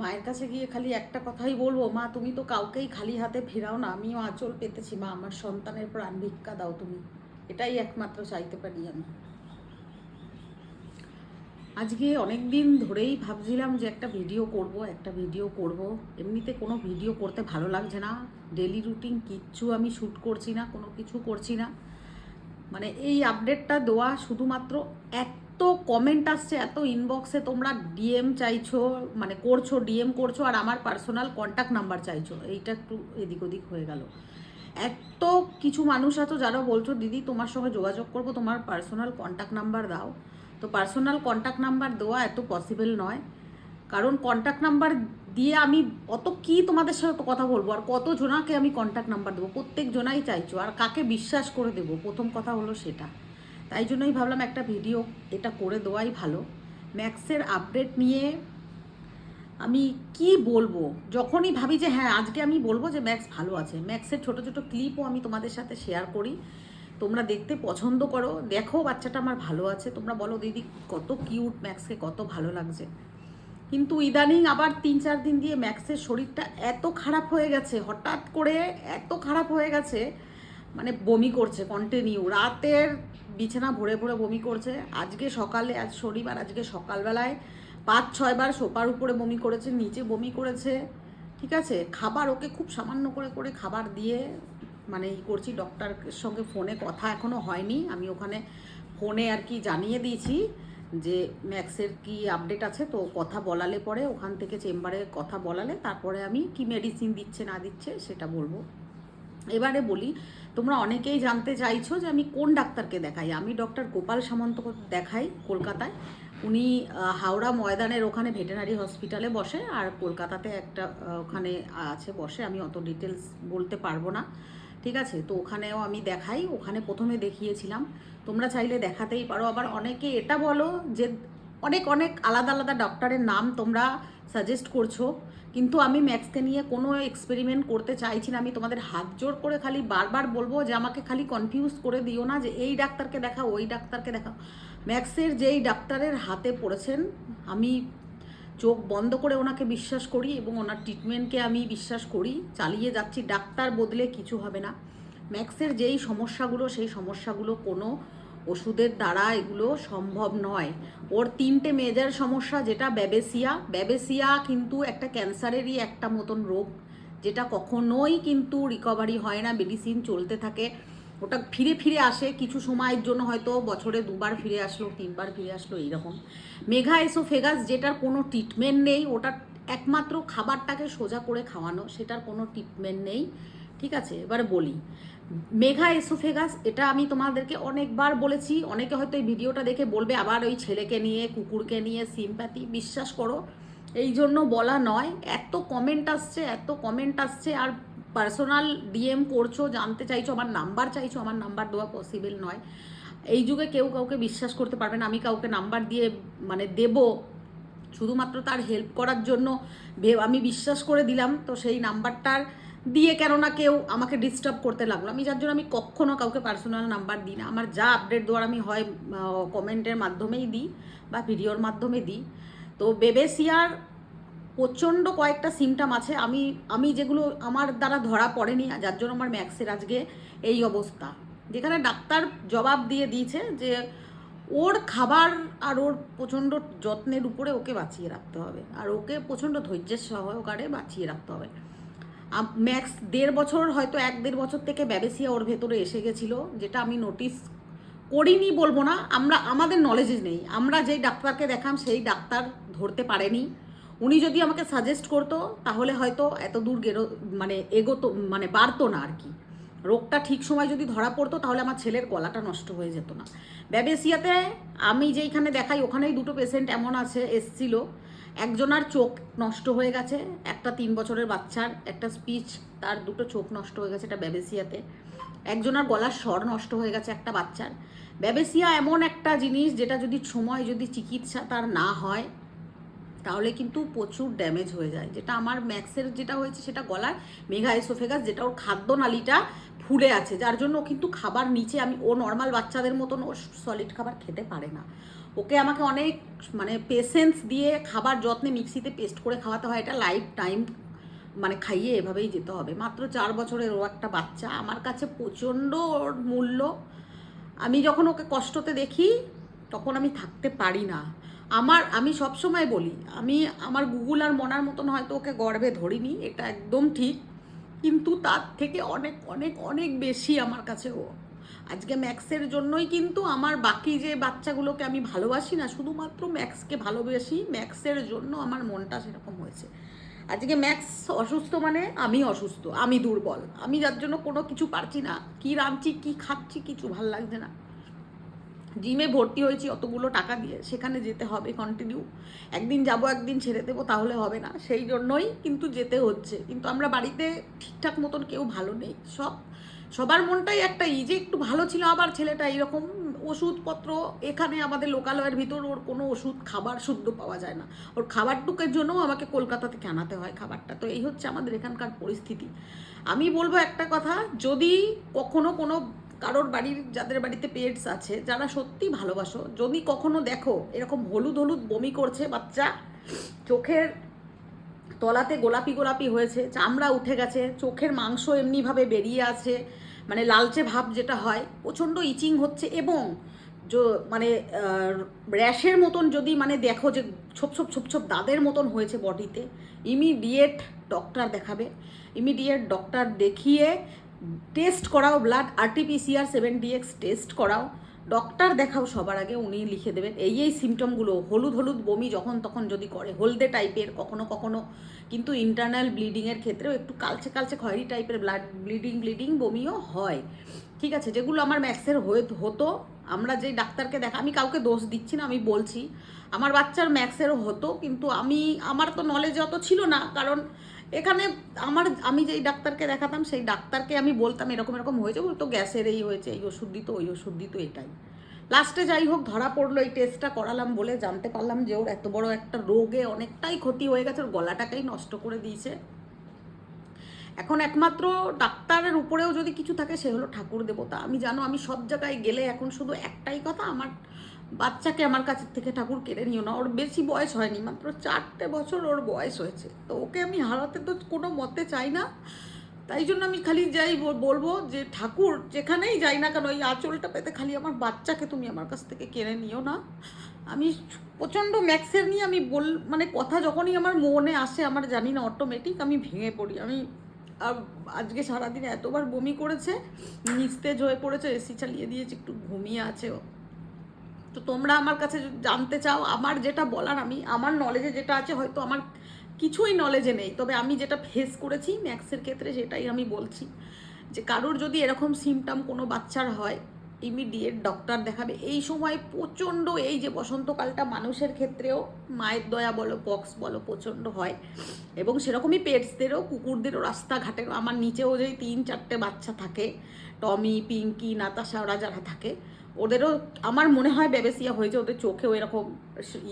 মায়ের কাছে গিয়ে খালি একটা কথাই বলব, মা, তুমি তো কাউকেই খালি হাতে ফেরাও না, আমিও আঁচল পেতেছি, মা, আমার সন্তানের প্রাণ ভিক্ষা দাও তুমি। এটাই একমাত্র চাইতে পারি আমি। আজকে অনেক দিন ধরেই ভাবছিলাম যে একটা ভিডিও করব, একটা ভিডিও করব। এমনিতে কোনো ভিডিও করতে ভালো লাগছে না ডেলি রুটিন কিচ্ছু আমি শ্যুট করছি না, কোনো কিছু করছি না। মানে এই আপডেটটা দেওয়া শুধুমাত্র এত কমেন্ট আসছে, এত ইনবক্সে তোমরা ডিএম চাইছো মানে করছ ডিএম করছ, আর আমার পার্সোনাল কন্ট্যাক্ট নাম্বার চাইছো। এইটা একটু এদিক ওদিক হয়ে গেল। এত কিছু মানুষ আছো যারা বলছো, দিদি, তোমার সঙ্গে যোগাযোগ করব, তোমার পার্সোনাল কন্ট্যাক্ট নাম্বার দাও। তো পার্সোনাল কন্ট্যাক্ট নাম্বার দেওয়া এত পসিবল নয়। কারণ কন্ট্যাক্ট নাম্বার দিয়ে আমি অত কি তোমাদের সাথে কথা বলব? আর কত জনাকে আমি কন্ট্যাক্ট নাম্বার দেবো? প্রত্যেক জনাই চাইছো। আর কাকে বিশ্বাস করে দেবো? প্রথম কথা হলো সেটা। তাই জন্যই ভাবলাম একটা ভিডিও এটা করে দেওয়াই ভালো। ম্যাক্সের আপডেট নিয়ে আমি কি বলব? যখনই ভাবি যে হ্যাঁ আজকে আমি বলব যে ম্যাক্স ভালো আছে। ম্যাক্সের ছোট ছোট ক্লিপও আমি তোমাদের সাথে শেয়ার করি। তোমরা দেখতে পছন্দ করো। দেখো বাচ্চাটা আমার ভালো আছে। তোমরা বলো, দিদি, কত কিউট ম্যাক্সকে, কত ভালো লাগছে। কিন্তু ইদানিং আবার তিন চার দিন দিয়ে ম্যাক্সের শরীরটা এত খারাপ হয়ে গেছে, হঠাৎ করে এত খারাপ হয়ে গেছে মানে বমি করছে কন্টিনিউ রাতের বিছানা ভরে ভরে বমি করছে। আজকে সকালে, আজ শনিবার, আজকে সকালবেলায় পাঁচ ছয়বার সোপার উপরে বমি করেছে, নিচে বমি করেছে। ঠিক আছে? খাবার ওকে খুব সামান্য করে করে খাবার দিয়ে মানে ই করছি, ডক্টরের সঙ্গে ফোনে কথা এখনও হয়নি। আমি ওখানে ফোনে আর কি জানিয়ে দিয়েছি যে ম্যাক্সের কি আপডেট আছে, তো কথা বলালে পরে ওখান থেকে চেম্বারে কথা বলালে, তারপরে আমি কি মেডিসিন দিচ্ছে, না দিচ্ছে সেটা বলব। এবারে বলি তোমরা অনেকেই জানতে চাইছো যে আমি কোন ডাক্তারকে দেখাই? আমি ডক্টর গোপাল সামন্ত দেখাই কলকাতায়। উনি হাওড়া ময়দানের ওখানে ভেটেনারি হসপিটালে বসে আর কলকাতাতে একটা ওখানে আছে বসে। আমি অত ডিটেলস বলতে পারব না। ঠিক আছে? তো ওখানেও আমি দেখাই। ওখানে প্রথমে দেখিয়েছিলাম। তোমরা চাইলে দেখাতেই পারো। আবার অনেকে এটা বলো যে অনেক অনেক আলাদা আলাদা ডক্টরের নাম তোমরা সাজেস্ট করছ, কিন্তু আমি ম্যাক্সকে নিয়ে কোনো এক্সপেরিমেন্ট করতে চাইছি না। আমি তোমাদের হাত জোর করে খালি বারবার বলব যে আমাকে খালি কনফিউজ করে দিও না যে এই ডাক্তারকে দেখাও, ওই ডাক্তারকে দেখাও। ম্যাক্সের যেই ডাক্তারের হাতে পড়েছেন, আমি চোখ বন্ধ করে ওনাকে বিশ্বাস করি এবং ওনার ট্রিটমেন্টকে আমি বিশ্বাস করি। চালিয়ে যাচ্ছি, ডাক্তার বদলে কিছু হবে না। ম্যাক্সের যেই সমস্যাগুলো, সেই সমস্যাগুলো কোনো ওষুধের দ্বারা এগুলো সম্ভব নয়। ওর তিনটে মেজার সমস্যা, যেটা ব্যাবেসিয়া ব্যাবেসিয়া কিন্তু একটা ক্যান্সারেরই একটা মতন রোগ, যেটা কখনোই কিন্তু রিকভারি হয় না মেডিসিন চলতে থাকে। ওটা ফিরে ফিরে আসে, কিছু সময়ের জন্য হয়তো বছরে দুবার ফিরে আসলো, তিনবার ফিরে আসলো, এইরকম। মেঘা এসোফেগাস যেটার কোনো ট্রিটমেন্ট নেই ওটা একমাত্র খাবারটাকে সোজা করে খাওয়ানো, সেটার কোনো ট্রিটমেন্ট নেই। ঠিক আছে, এবার বলি। মেঘা এসোফেগাস, এটা আমি তোমাদেরকে অনেকবার বলেছি, অনেকে হয়তো এই ভিডিওটা দেখে বলবে, আবার ওই ছেলেকে নিয়ে, কুকুরকে নিয়ে সিম্প্যাথি বিশ্বাস করো। এই জন্য বলা নয়, এত কমেন্ট আসছে, এত কমেন্ট আসছে, আর পার্সোনাল ডিএম করছ, জানতে চাইছো, আমার নাম্বার চাইছো, আমার নাম্বার দেওয়া পসিবল নয়। এই যুগে কেউ কাউকে বিশ্বাস করতে পারবে না, আমি কাউকে নাম্বার দিয়ে মানে দেব, শুধুমাত্র তার হেল্প করার জন্য আমি বিশ্বাস করে দিলাম, তো সেই নাম্বারটার দিয়ে কেননা কেউ আমাকে ডিস্টার্ব করতে লাগল। আমি যার জন্য আমি কখনো কাউকে পার্সোনাল নাম্বার দিই না। আমার যা আপডেট দেওয়ার আমি হয় কমেন্টের মাধ্যমেই দিই বা ভিডিওর মাধ্যমে দিই। তো বেবেসিয়ার প্রচণ্ড কয়েকটা সিমটাম আছে। আমি আমি যেগুলো আমার দ্বারা ধরা পড়েনি যার জন্য আমার ম্যাক্সের আজকে এই অবস্থা। যেখানে ডাক্তার জবাব দিয়ে দিয়েছে যে ওর খাবার আর ওর প্রচণ্ড যত্নের উপরে ওকে বাঁচিয়ে রাখতে হবে। আর ওকে প্রচণ্ড ধৈর্যের সহকারে বাঁচিয়ে রাখতে হবে। ম্যাক্স দেড় বছর হয়তো এক দেড় বছর থেকে ব্যাবেসিয়া ওর ভেতরে এসে গেছিল, যেটা আমি নোটিস করিনি বলব না, আমরা, আমাদের নলেজে নেই। আমরা যেই ডাক্তারকে দেখাম, সেই ডাক্তার ধরতে পারেনি। উনি যদি আমাকে সাজেস্ট করতো, তাহলে হয়তো এত দূর গেরো মানে এগোতো মানে বাড়তো না আর কি। রোগটা ঠিক সময় যদি ধরা পড়তো, তাহলে আমার ছেলের গলাটা নষ্ট হয়ে যেত না। ব্যাবেসিয়াতে আমি যেইখানে দেখাই, ওখানেই দুটো পেশেন্ট এমন আছে, এসছিল। একজনার চোখ নষ্ট হয়ে গেছে, একটা তিন বছরের বাচ্চার একটা স্পিচ তার দুটো চোখ নষ্ট হয়ে গেছে এটা ব্যাবেসিয়াতে একজনার গলার স্বর নষ্ট হয়ে গেছে একটা বাচ্চার। ব্যাবেসিয়া এমন একটা জিনিস যেটা যদি সময়, যদি চিকিৎসা তার না হয় তাহলে কিন্তু প্রচুর ড্যামেজ হয়ে যায়। যেটা আমার ম্যাক্সের যেটা হয়েছে সেটা গলার মেঘা এসোফেগাস যেটা ওর খাদ্য নালীটা ফুলে আছে, যার জন্য কিন্তু খাবার নিচে আমি, ও নর্মাল বাচ্চাদের মতন ও সলিড খাবার খেতে পারে না। ওকে আমাকে অনেক মানে পেশেন্স দিয়ে খাবার যত্নে মিক্সিতে পেস্ট করে খাওয়াতে হয়, এটা লাইফ টাইম মানে খাইয়ে এভাবেই যেতে হবে। মাত্র চার বছরের ও একটা বাচ্চা, আমার কাছে প্রচণ্ড ওর মূল্য। আমি যখন ওকে কষ্টতে দেখি, তখন আমি থাকতে পারি না। আমার, আমি সব সময় বলি, আমি, আমার গুগল আর মনার মতন হয়তো ওকে গর্বে ধরিনি, এটা একদম ঠিক, কিন্তু তার থেকে অনেক অনেক অনেক বেশি আমার কাছে ও। আজকে ম্যাক্সের জন্যই কিন্তু আমার বাকি যে বাচ্চাগুলোকে আমি ভালোবাসি না, শুধুমাত্র ম্যাক্সকে ভালোবাসি, ম্যাক্সের জন্য আমার মনটা সেরকম হয়েছে। আজকে ম্যাক্স অসুস্থ মানে আমি অসুস্থ, আমি দুর্বল, আমি যার জন্য কোনো কিছু পারছি না, কি রাঁধছি, কি খাচ্ছি, কিছু ভালো লাগছে না। জিমে ভর্তি হয়েছি, অতগুলো টাকা দিয়ে, সেখানে যেতে হবে কন্টিনিউ একদিন যাব, একদিন ছেড়ে দেবো, তাহলে হবে না। সেই জন্যই কিন্তু যেতে হচ্ছে। কিন্তু আমরা বাড়িতে ঠিকঠাক মতন কেউ ভালো নেই। সব, সবার মনটাই একটা ই যে একটু ভালো ছিল আবার ছেলেটা এরকম ওষুধপত্র এখানে আমাদের লোকালয়ের ভিতর ওর কোনো ওষুধ, খাবার শুদ্ধ পাওয়া যায় না। ওর খাবারটুকের জন্যও আমাকে কলকাতা থেকে আনাতে হয় খাবারটা। তো এই হচ্ছে আমাদের এখানকার পরিস্থিতি। আমি বলব একটা কথা, যদি কখনো কোনো কারোর বাড়ির, যাদের বাড়িতে পেটস আছে, যারা সত্যি ভালোবাসো, যদি কখনো দেখো এরকম হলুদ হলুদ বমি করছে বাচ্চা, চোখের তলাতে গোলাপি গোলাপি হয়েছে, চামড়া উঠে গেছে, চোখের মাংস এমনিভাবে বেরিয়ে আছে মানে লালচে ভাব যেটা হয়, প্রচণ্ড ইচিং হচ্ছে এবং মানে র্যাশের মতন যদি মানে দেখো যে ছোপ ছোপ ছোপ ছোপ দাদের মতন হয়েছে বডিতে ইমিডিয়েট ডক্টর দেখাবে ইমিডিয়েট ডক্টর দেখিয়ে টেস্ট করাও blood RTPCR seven DX test করাও। ডক্টর দেখাও সবার আগে উনি লিখে দেবেন। এই এই সিমটমগুলো হলুদ হলুদ বমি যখন তখন যদি করে, হলদে টাইপের কখনো কখনো। কিন্তু ইন্টারনাল ব্লিডিংয়ের ক্ষেত্রেও একটু কালচে কালচে খয়েরি টাইপের ব্লাড ব্লিডিং ব্লিডিং বমিও হয়। ঠিক আছে, যেগুলো আমার ম্যাক্সের হয়ে, হতো, আমরা যেই ডাক্তারকে দেখা, আমি কাউকে দোষ দিচ্ছি না, আমি বলছি। আমার বাচ্চার ম্যাক্সেরও হতো, কিন্তু আমি, আমার তো নলেজ অত ছিল না, কারণ এখানে আমার, আমি যেই ডাক্তারকে দেখাতাম, সেই ডাক্তারকে আমি বলতাম এরকম এরকম হয়েছে, বলতো গ্যাসের এই হয়েছে, এই ওষুধ দিত, ওই ওষুধ দিত, এটাই। লাস্টে যাই হোক, ধরা পড়ল, এই টেস্টটা করালাম বলে জানতে পারলাম যে ওর এত বড় একটা রোগে অনেকটাই ক্ষতি হয়ে গেছে, ওর গলাটাকেই নষ্ট করে দিয়েছে। এখন একমাত্র ডাক্তারের উপরেও যদি কিছু থাকে, সে হলো ঠাকুর দেবতা। আমি জানো, আমি সব জায়গায় গেলে এখন শুধু একটাই কথা, আমার বাচ্চাকে আমার কাছের থেকে ঠাকুর কেড়ে নিও না। ওর বেশি বয়স হয়নি, মাত্র চারটে বছর ওর বয়স হয়েছে। তো ওকে আমি হারাতে তো কোনো মতে চাই না। তাই জন্য আমি খালি যাই বল- বলব যে ঠাকুর যেখানেই যাই না কেন ওই আঁচলটা পেতে খালি আমার বাচ্চাকে তুমি আমার কাছ থেকে কেড়ে নিও না। আমি প্রচণ্ড ম্যাক্সের নিয়ে আমি বল মানে কথা যখনই আমার মনে আসে, আমার জানি না অটোমেটিক আমি ভেঙে পড়ি। আমি আজকে সারাদিন এতবার বমি করেছে, নিস্তেজ হয়ে পড়েছে, এসি চালিয়ে দিয়েছে, একটু ঘুমিয়ে আছে ও। তো তোমরা আমার কাছে জানতে চাও, আমার যেটা বলার আমি, আমার নলেজে যেটা আছে, হয়তো আমার কিছুই নলেজে নেই। তবে আমি যেটা ফেস করেছি ম্যাক্সের ক্ষেত্রে, সেটাই আমি বলছি যে কারোর যদি এরকম সিমটাম কোনো বাচ্চার হয় ইমিডিয়েট ডক্টর দেখাবে। এই সময় প্রচণ্ড, এই যে বসন্তকালটা মানুষের ক্ষেত্রেও মায়ের দয়া বলো পক্স বলো, প্রচণ্ড হয়। এবং সেরকমই পেটসদেরও কুকুরদেরও রাস্তাঘাটে, আমার নিচেও যে তিন চারটে বাচ্চা থাকে, টমি, পিঙ্কি, নাতাশা, ওরা যারা থাকে ওদেরও আমার মনে হয় ব্যাবেসিয়া হয়েছে, ওদের চোখেও এরকম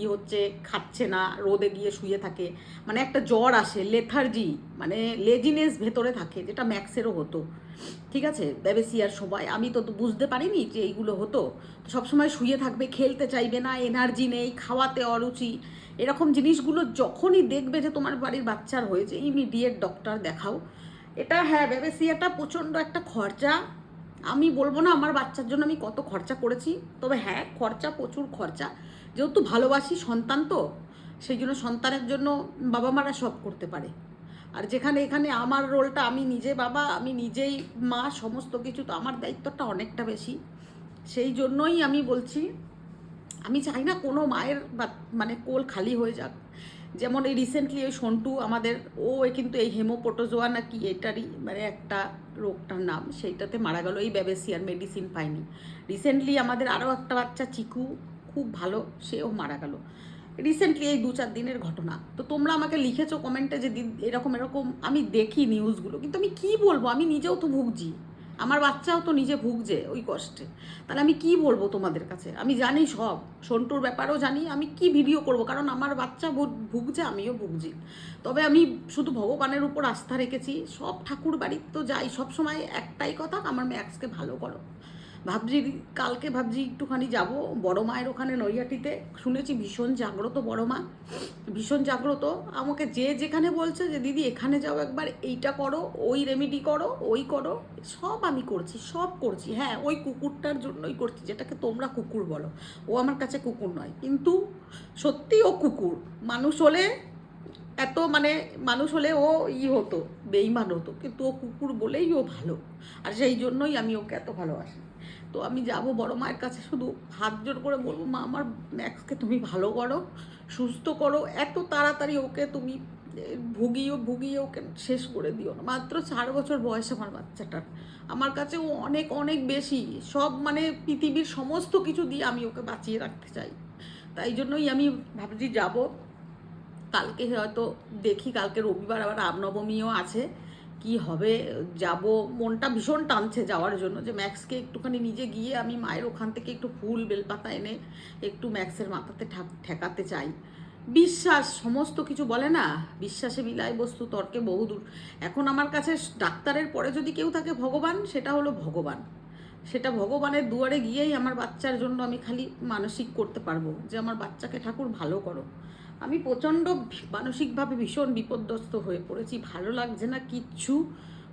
ই হচ্ছে, খাচ্ছে না, রোদে গিয়ে শুয়ে থাকে। মানে একটা জ্বর আসে লেথার্জি মানে লেজিনেস ভেতরে থাকে, যেটা ম্যাক্সেরও হতো। ঠিক আছে? ব্যাবেসিয়ার সময়। আমি তো বুঝতে পারিনি যে এইগুলো হতো। সবসময় শুয়ে থাকবে, খেলতে চাইবে না এনার্জি নেই, খাওয়াতে অরুচি। এরকম জিনিসগুলো যখনই দেখবে যে তোমার বাড়ির বাচ্চার হয়েছে ইমিডিয়েট ডক্টর দেখাও। এটা হ্যাঁ ব্যাবেসিয়াটা প্রচণ্ড একটা খরচা। আমি বলব না আমার বাচ্চার জন্য আমি কত খরচা করেছি, তবে হ্যাঁ খরচা প্রচুর খরচা। যেহেতু ভালোবাসি সন্তান তো, সেই জন্য সন্তানের জন্য বাবা মারা সব করতে পারে। আর যেখানে এখানে আমার রোলটা আমি নিজে বাবা, আমি নিজেই মা, সমস্ত কিছু তো আমার দায়িত্বটা অনেকটা বেশি। সেই জন্যই আমি বলছি, আমি চাই না কোনো মায়ের মানে কোল খালি হয়ে যাক। যেমন এই রিসেন্টলি ওই সন্টু আমাদের, ও কিন্তু এই হেমোপোটোজোয়া না কি এটারই মানে একটা রোগটার নাম, সেইটাতে মারা গেল, এই ব্যাবেসিয়ার মেডিসিন পাইনি রিসেন্টলি আমাদের আরও একটা বাচ্চা চিকু, খুব ভালো, সেও মারা গেল। রিসেন্টলি এই দু চার দিনের ঘটনা। তো তোমরা আমাকে লিখেছো কমেন্টে যে এরকম এরকম, আমি দেখি নিউজগুলো কিন্তু আমি কি বলব? আমি নিজেও তো ভুগছি। আমার বাচ্চাও তো নিজে ভুগছে ওই কষ্টে। তাহলে আমি কি বলব তোমাদের কাছে? আমি জানি সব। সন্টুর ব্যাপারেও জানি। আমি কি ভিডিও করব? কারণ আমার বাচ্চা ভুগছে, আমিও ভুগছি। তবে আমি শুধু ভগবানের উপর আস্থা রেখেছি। সব ঠাকুর বাড়ির তো যাই। সবসময় একটাই কথা, আমার ম্যাক্সকে ভালো করো। ভাবছি কালকে ভাবছি একটুখানি যাব। বড় মায়ের ওখানে নৈহাটিতে। শুনেছি ভীষণ জাগ্রত বড় মা। ভীষণ জাগ্রত। আমাকে যে যেখানে বলছে যে, দিদি, এখানে যাও একবার, এইটা করো, ওই রেমেডি করো, ওই করো। সব আমি করছি, সব করছি। হ্যাঁ ওই কুকুরটার জন্যই করছি, যেটাকে তোমরা কুকুর বলো। ও আমার কাছে কুকুর নয়। কিন্তু সত্যি ও কুকুর। মানুষ হলে এত মানে মানুষ হলে ও ই হতো, বেইমান হতো। কিন্তু ও কুকুর বলেই ও ভালো। আর সেই জন্যই আমি ওকে এত ভালোবাসি। তো আমি যাব বড় মায়ের কাছে শুধু হাত জোর করে বলব, মা, আমার ম্যাক্সকে তুমি ভালো করো, সুস্থ করো, এত তাড়াতাড়ি ওকে তুমি ভুগিয়ে ভুগিয়ে ওকে শেষ করে দিও না। মাত্র চার বছর বয়স আমার বাচ্চাটার। আমার কাছে ও অনেক অনেক বেশি। সব মানে পৃথিবীর সমস্ত কিছু দিয়ে আমি ওকে বাঁচিয়ে রাখতে চাই। তাই জন্যই আমি ভাবছি যাব। কালকে হয়তো দেখি, কালকে রবিবার আবার রামনবমীও আছে। কি হবে, যাব, মনটা ভীষণ টানছে যাওয়ার জন্য যে ম্যাক্সকে একটুখানি নিজে গিয়ে আমি মায়ের ওখান থেকে একটু ফুল বেলপাতা এনে একটু ম্যাক্সের মাথাতে ঠাক- ঠেকাতে চাই। বিশ্বাস, সমস্ত কিছু বলে না, বিশ্বাসে বিলাই বস্তু, তর্কে বহুদূর এখন আমার কাছে ডাক্তারের পরে যদি কেউ থাকে ভগবান, সেটা হলো ভগবান। সেটা ভগবানের দুয়ারে গিয়েই আমার বাচ্চার জন্য আমি খালি মানসিক করতে পারব যে আমার বাচ্চাকে ঠাকুর ভালো করো। আমি প্রচণ্ড মানসিকভাবে ভীষণ বিপদগ্রস্ত হয়ে পড়েছি। ভালো লাগছে না কিচ্ছু।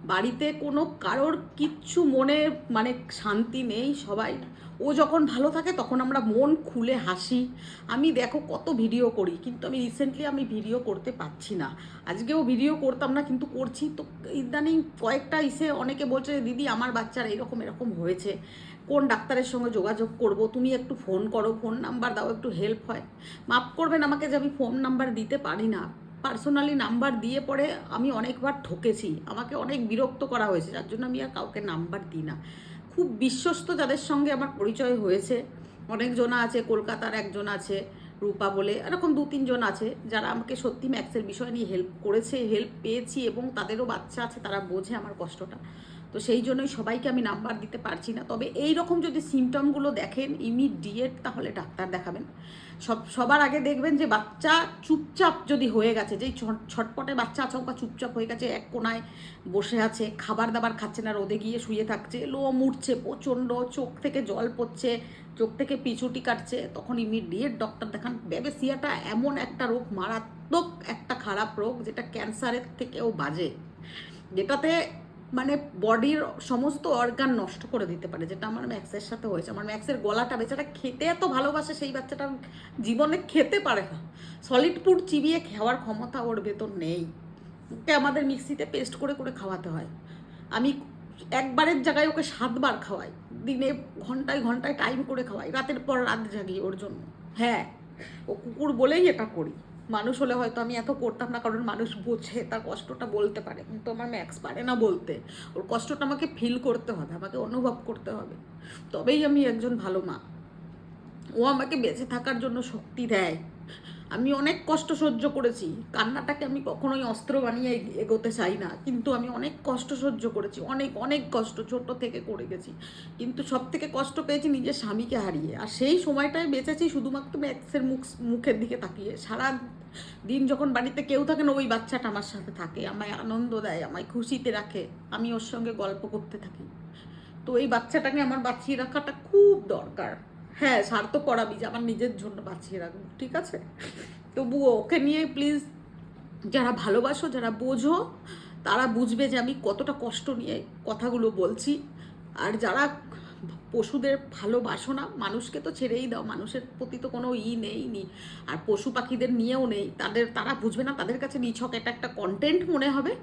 বাড়িতে কোনো কারোর কিচ্ছু মনে মানে শান্তি নেই সবাই। ও যখন ভালো থাকে তখন আমরা মন খুলে হাসি। আমি দেখো কত ভিডিও করি, কিন্তু আমি রিসেন্টলি আমি ভিডিও করতে পারছি না। আজকেও ভিডিও করতাম না, কিন্তু করছি। তো ইদানিং কয়েকটা ইসে অনেকে বলছে, দিদি, আমার বাচ্চার এরকম এরকম হয়েছে। কোন ডাক্তারের সঙ্গে যোগাযোগ করব? তুমি একটু ফোন করো ফোন নাম্বার দাও, একটু হেল্প হয়। মাফ করবেন আমাকে যে আমি ফোন নাম্বার দিতে পারি না। পার্সোনালি নাম্বার দিয়ে পরে আমি অনেকবার ঠকেছি। আমাকে অনেক বিরক্ত করা হয়েছে, যার জন্য আমি আর কাউকে নাম্বার দিই না। খুব বিশ্বস্ত যাদের সঙ্গে আমার পরিচয় হয়েছে। অনেকজন আছে, কলকাতার একজন আছে, রূপা বলে, এরকম দু, তিনজন আছে যারা আমাকে সত্যি ম্যাক্সের বিষয় নিয়ে হেল্প করেছে হেল্প পেয়েছি এবং তাদেরও বাচ্চা আছে, তারা বোঝে আমার কষ্টটা। তো সেই জন্যই সবাইকে আমি নাম্বার দিতে পারছি না। তবে এই রকম যদি সিমটমগুলো দেখেন ইমিডিয়েট তাহলে ডাক্তার দেখাবেন। সব, সবার আগে দেখবেন যে বাচ্চা চুপচাপ যদি হয়ে গেছে, যেই ছট- ছটপটে বাচ্চা আচমকা চুপচাপ হয়ে গেছে, এক কোনায় বসে আছে খাবার দাবার খাচ্ছে না, রোদে গিয়ে শুয়ে থাকছে, লোম উঠছে, প্রচণ্ড চোখ থেকে জল পড়ছে, চোখ থেকে পিছুটি কাটছে, তখন ইমিডিয়েট ডক্টর দেখান। ব্যাবেসিয়াটা এমন একটা রোগ, মারাত্মক একটা খারাপ রোগ, যেটা ক্যান্সারের থেকেও বাজে। যেটাতে মানে বডির সমস্ত অর্গান নষ্ট করে দিতে পারে, যেটা আমার ম্যাক্সের সাথে হয়েছে। আমার ম্যাক্সের গলাটা বেচারা খেতে এত ভালোবাসে, সেই বাচ্চাটা জীবনে খেতে পারে না। সলিড ফুড চিবিয়ে খাওয়ার ক্ষমতা ওর ভেতর নেই। ওকে আমাদের মিক্সিতে পেস্ট করে করে খাওয়াতে হয়। আমি একবারের জায়গায় ওকে সাতবার খাওয়াই। দিনে ঘন্টায় ঘন্টায় টাইম করে খাওয়াই। রাতের পর রাত জাগি ওর জন্য। হ্যাঁ ও কুকুর বলেই এটা করি। মানুষ হলে হয়তো আমি এত করতাম না, কারণ মানুষ বোঝে, তার কষ্টটা বলতে পারে। কিন্তু আমার ম্যাক্স পারে না বলতে। ওর কষ্টটা আমাকে ফিল করতে হবে, আমাকে অনুভব করতে হবে। তবেই আমি একজন ভালো মা। ও আমাকে বেঁচে থাকার জন্য শক্তি দেয়। আমি অনেক কষ্ট সহ্য করেছি। কান্নাটাকে আমি কখনোই অস্ত্র বানিয়ে এগ- এগোতে চাই না। কিন্তু আমি অনেক কষ্ট সহ্য করেছি, অনেক অনেক কষ্ট ছোট থেকে করে গেছি। কিন্তু সব থেকে কষ্ট পেয়েছি নিজের স্বামীকে হারিয়ে। আর সেই সময়টায় বেঁচেছি শুধুমাত্র ম্যাক্সের মুখ, মুখের দিকে তাকিয়ে। সারা দিন যখন বাড়িতে কেউ থাকে না, ওই বাচ্চাটা আমার সাথে থাকে, আমায় আনন্দ দেয়, আমায় খুশিতে রাখে। আমি ওর সঙ্গে গল্প করতে থাকি। তো এই বাচ্চাটাকে আমার বাঁচিয়ে রাখাটা খুব দরকার। হ্যাঁ স্বার্থ করাবি যে আমার নিজের জন্য বাঁচিয়ে রাখব, ঠিক আছে? তবুও ওকে নিয়ে প্লিজ যারা ভালোবাসো, যারা বোঝো, তারা বুঝবে যে আমি কতটা কষ্ট নিয়ে কথাগুলো বলছি। আর যারা পশুদের ভালোবাসো না মানুষকে তো ছেড়েই দাও, মানুষের প্রতি তো কোনো ই নেই নি। আর পশু পাখিদের নিয়েও নেই, তাদের, তারা বুঝবে না তাদের কাছে নিছক, এটা একটা কন্টেন্ট মনে হবে।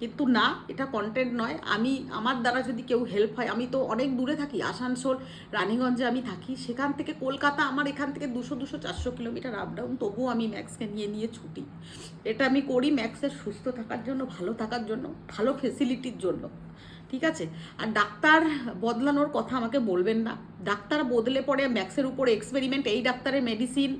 কিন্তু না, এটা কন্টেন্ট নয়। আমি, আমার দ্বারা যদি কেউ হেল্প হয়, আমি তো অনেক দূরে থাকি, আসানসোল, রানীগঞ্জে আমি থাকি, সেখান থেকে কলকাতা আমার এখান থেকে দুশো দুশো, চারশো কিলোমিটার আপ ডাউন তবুও আমি ম্যাক্সকে নিয়ে নিয়ে ছুটি। এটা আমি করি ম্যাক্সের সুস্থ থাকার জন্য, ভালো থাকার জন্য, ভালো ফেসিলিটির জন্য। ঠিক আছে? আর ডাক্তার বদলানোর কথা আমাকে বলবেন না। ডাক্তার বদলে পড়ে ম্যাক্সের উপর এক্সপেরিমেন্ট এই ডাক্তারের মেডিসিন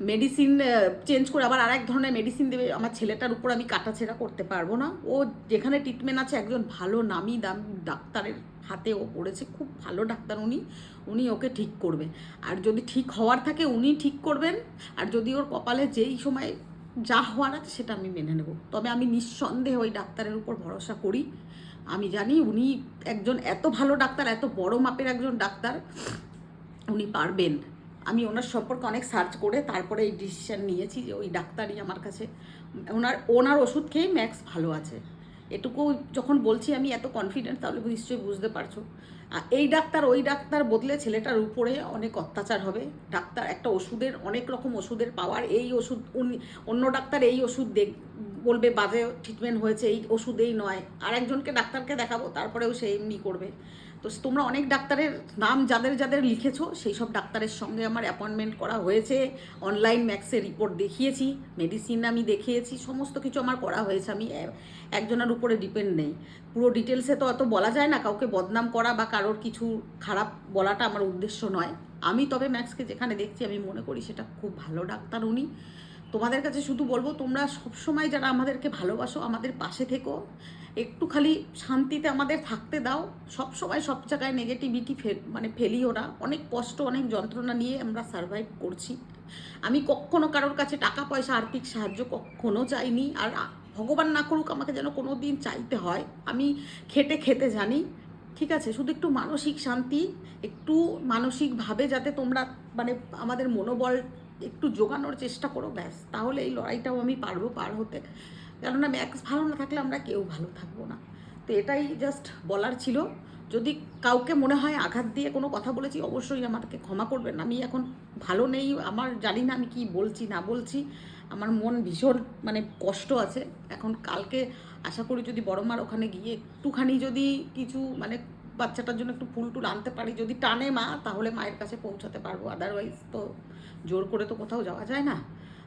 মেডিসিন চেঞ্জ করে আবার আরেক ধরনের মেডিসিন দেবে। আমার ছেলেটার উপর আমি কাটাছেড়া করতে পারব না। ও যেখানে ট্রিটমেন্ট আছে, একজন ভালো নামি দাম ডাক্তারের হাতে ও পড়েছে খুব ভালো ডাক্তার উনি। উনি ওকে ঠিক করবে। আর যদি ঠিক হওয়ার থাকে, উনি ঠিক করবেন। আর যদি ওর কপালে যেই সময় যা হওয়ার আছে, সেটা আমি মেনে নেব। তবে আমি নিঃসন্দেহে ওই ডাক্তারের উপর ভরসা করি। আমি জানি উনি একজন এত ভালো ডাক্তার, এত বড় মাপের একজন ডাক্তার, উনি পারবেন। আমি ওনার সম্পর্কে অনেক সার্চ করে তারপরে এই ডিসিশান নিয়েছি যে ওই ডাক্তারই আমার কাছে। ওনার ওনার ওষুধ খেয়েই ম্যাক্স ভালো আছে। এটুকু যখন বলছি আমি এত কনফিডেন্ট তাহলে নিশ্চয়ই বুঝতে পারছ। এই ডাক্তার, ওই ডাক্তার বদলে ছেলেটার উপরে অনেক অত্যাচার হবে। ডাক্তার একটা ওষুধের, অনেক রকম ওষুধের পাওয়ার এই ওষুধ অন্য ডাক্তার এই ওষুধ দেখ, বলবে, বাজে ট্রিটমেন্ট হয়েছে, এই ওষুধেই নয়। আর একজনকে ডাক্তারকে দেখাবো, তারপরেও সে এমনি করবে। তো তোমরা অনেক ডাক্তারের নাম যাদের যাদের লিখেছো, সেই সব ডাক্তারের সঙ্গে আমার অ্যাপয়েন্টমেন্ট করা হয়েছে। অনলাইন ম্যাক্সে রিপোর্ট দেখিয়েছি মেডিসিন আমি দেখিয়েছি, সমস্ত কিছু আমার করা হয়েছে। আমি একজনের উপরে ডিপেন্ড নেই। পুরো ডিটেলসে তো অত বলা যায় না, কাউকে বদনাম করা বা কারোর কিছু খারাপ বলাটা আমার উদ্দেশ্য নয়। আমি তবে ম্যাক্সকে যেখানে দেখছি, আমি মনে করি সেটা খুব ভালো ডাক্তার উনি। তোমাদের কাছে শুধু বলব, তোমরা সবসময় যারা আমাদেরকে ভালোবাসো, আমাদের পাশে থেকো। একটু খালি শান্তিতে আমাদের থাকতে দাও। সব সময় সব জায়গায় নেগেটিভিটি মানে ফেলিও না। অনেক কষ্ট, অনেক যন্ত্রণা নিয়ে আমরা সার্ভাইভ করছি। আমি কখনো কারোর কাছে টাকা, পয়সা, আর্থিক সাহায্য কখনো চাইনি। আর ভগবান না করুক, আমাকে যেন কোনো দিন চাইতে হয়। আমি খেটে খেতে জানি। ঠিক আছে, শুধু একটু মানসিক শান্তি, একটু মানসিকভাবে যাতে তোমরা মানে আমাদের মনোবল একটু জোগানোর চেষ্টা করো, ব্যাস। তাহলে এই লড়াইটাও আমি পারব পার হতে। কেননা ম্যাক্স ভালো না থাকলে আমরা কেউ ভালো থাকব না। তো এটাই জাস্ট বলার ছিল। যদি কাউকে মনে হয় আঘাত দিয়ে কোনো কথা বলেছি, অবশ্যই আমাকে ক্ষমা করবেন। আমি এখন ভালো নেই, আমার জানি না আমি কি বলছি, না বলছি। আমার মন ভীষণ মানে কষ্ট আছে। এখন কালকে আশা করি যদি বড় মার ওখানে গিয়ে একটুখানি যদি কিছু মানে বাচ্চাটার জন্য একটু ফুল টুল আনতে পারি, যদি টানে মা, তাহলে মায়ের কাছে পৌঁছাতে পারব। আদারওয়াইজ তো জোর করে তো কোথাও যাওয়া যায় না।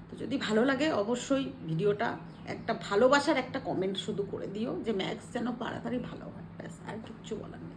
তো যদি ভালো লাগে অবশ্যই ভিডিওটা একটা ভালোবাসার একটা কমেন্ট শুধু করে দিও, যে ম্যাক্স যেন তাড়াতাড়ি ভালো হয়। ব্যাস, আর কিচ্ছু বলার নেই।